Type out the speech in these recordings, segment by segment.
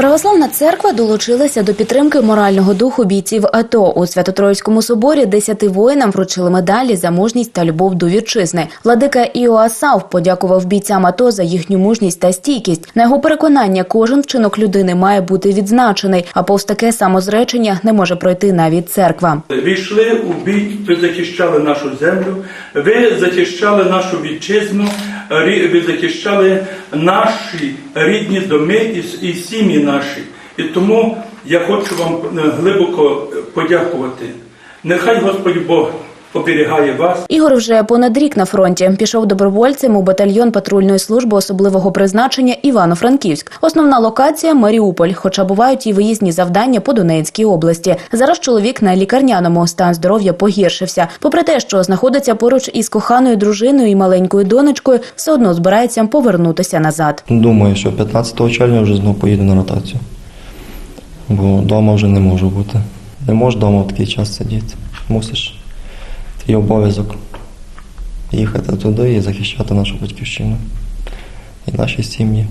Православна церква долучилася до підтримки морального духу бійців АТО. У Свято-Троїцькому соборі десяти воїнам вручили медалі за мужність та любов до вітчизни. Владика Іоасав подякував бійцям АТО за їхню мужність та стійкість. На його переконання, кожен вчинок людини має бути відзначений, а повз таке самозречення не може пройти навіть церква. Ви йшли у бій, ви захищали нашу землю, ви захищали нашу вітчизну, захищали наші рідні доми і, сім'ї наші. І тому я хочу вам е, глибоко подякувати. Нехай Господь Бог оберігає вас. Ігор вже понад рік на фронті пішов добровольцем у батальйон патрульної служби особливого призначення Івано-Франківськ. Основна локація Маріуполь, хоча бувають і виїзні завдання по Донецькій області. Зараз чоловік на лікарняному стан здоров'я погіршився. Попри те, що знаходиться поруч із коханою дружиною і маленькою донечкою, все одно збирається повернутися назад. Думаю, що 15 червня вже знову поїду на ротацію. Бо вдома вже не можу бути. Не можеш вдома в такий час сидіти. Мусиш твій обов'язок їхати туди і захищати нашу батьківщину і наші сім'ї.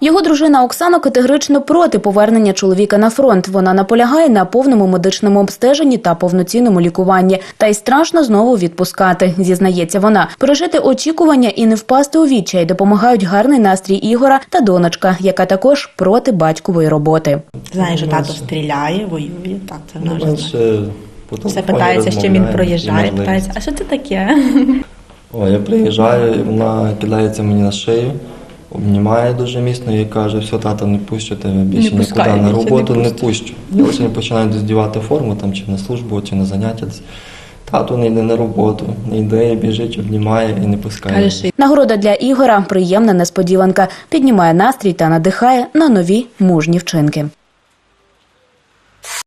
Його дружина Оксана категорично проти повернення чоловіка на фронт. Вона наполягає на повному медичному обстеженні та повноцінному лікуванні. Та й страшно знову відпускати, зізнається вона. Пережити очікування і не впасти у відчай допомагають гарний настрій Ігора та донечка, яка також проти батькової роботи. Знає, що тато стріляє, воює. Так, це вона вже Все телефоні питається, що він проїжджає. Питається, а що це таке? О, я приїжджаю, і вона кидається мені на шию, обнімає дуже міцно і каже, все, тата, не пущу тебе більше Не нікуди на більше не роботу не, пустю». пущу. Я лише починаю доздівати форму там, чи на службу, чи на заняття. десь. Тато не йде на роботу, не йде, біжить, обнімає і не пускає. Нагорода для Ігора приємна несподіванка, піднімає настрій та надихає на нові мужні вчинки.